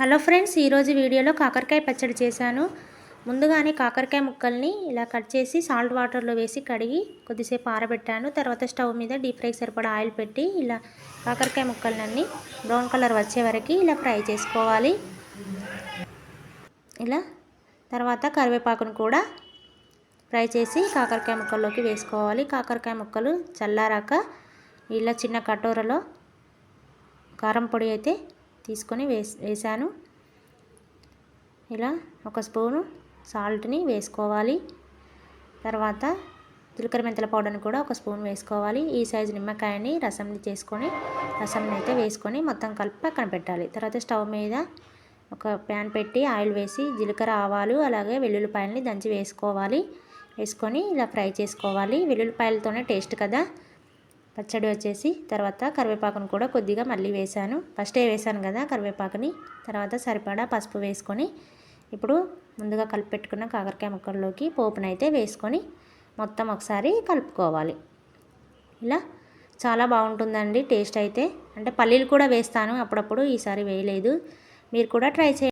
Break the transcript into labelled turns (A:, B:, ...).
A: Hello friends ఈరోజు వీడియోలో కాకరకాయ పచ్చడి చేశాను. ముందుగానే కాకరకాయ ముక్కల్ని ఇలా కట్ చేసి సాల్ట్ వాటర్లో వేసి కడిగి కొద్దిసేపు ఆరబెట్టాను. తర్వాత స్టవ్ మీద డీప్ ఫ్రై సరిపడా ఆయిల్ పెట్టి ఇలా కాకరకాయ ముక్కలన్నీ బ్రౌన్ కలర్ వచ్చే వరకు ఇలా ఫ్రై చేసుకోవాలి. ఇలా తర్వాత కరివేపాకును కూడా ఫ్రై చేసి కాకరకాయ ముక్కల్లోకి వేసుకోవాలి. కాకరకాయ ముక్కలు చల్లారాక ఇలా చిన్న కటోరలో కారం పొడి అయితే తీసుకొని వేసాను ఇలా ఒక స్పూను సాల్ట్ని వేసుకోవాలి. తర్వాత జీలకర్ర మెంతుల పౌడర్ని కూడా ఒక స్పూన్ వేసుకోవాలి. ఈ సైజు నిమ్మకాయని రసంని చేసుకొని రసంని అయితే వేసుకొని మొత్తం కలిపి పక్కన పెట్టాలి. తర్వాత స్టవ్ మీద ఒక ప్యాన్ పెట్టి ఆయిల్ వేసి జీలకర్ర ఆవాలు అలాగే వెల్లుల్లిపాయలని దంచి వేసుకోవాలి. వేసుకొని ఇలా ఫ్రై చేసుకోవాలి. వెల్లుల్లిపాయలతోనే టేస్ట్ కదా. పచ్చడి వచ్చేసి తర్వాత కరివేపాకును కూడా కొద్దిగా మళ్ళీ వేసాను ఫస్టే వేసాను కదా కరివేపాకుని. తర్వాత సరిపడా పసుపు వేసుకొని ఇప్పుడు ముందుగా కలిపి పెట్టుకున్న కాకరకాయ ముక్కల్లోకి పోపునైతే వేసుకొని మొత్తం ఒకసారి కలుపుకోవాలి. ఇలా చాలా బాగుంటుందండి టేస్ట్ అయితే. అంటే పల్లీలు కూడా వేస్తాను. అప్పుడప్పుడు ఈసారి వేయలేదు. మీరు కూడా ట్రై చేయండి.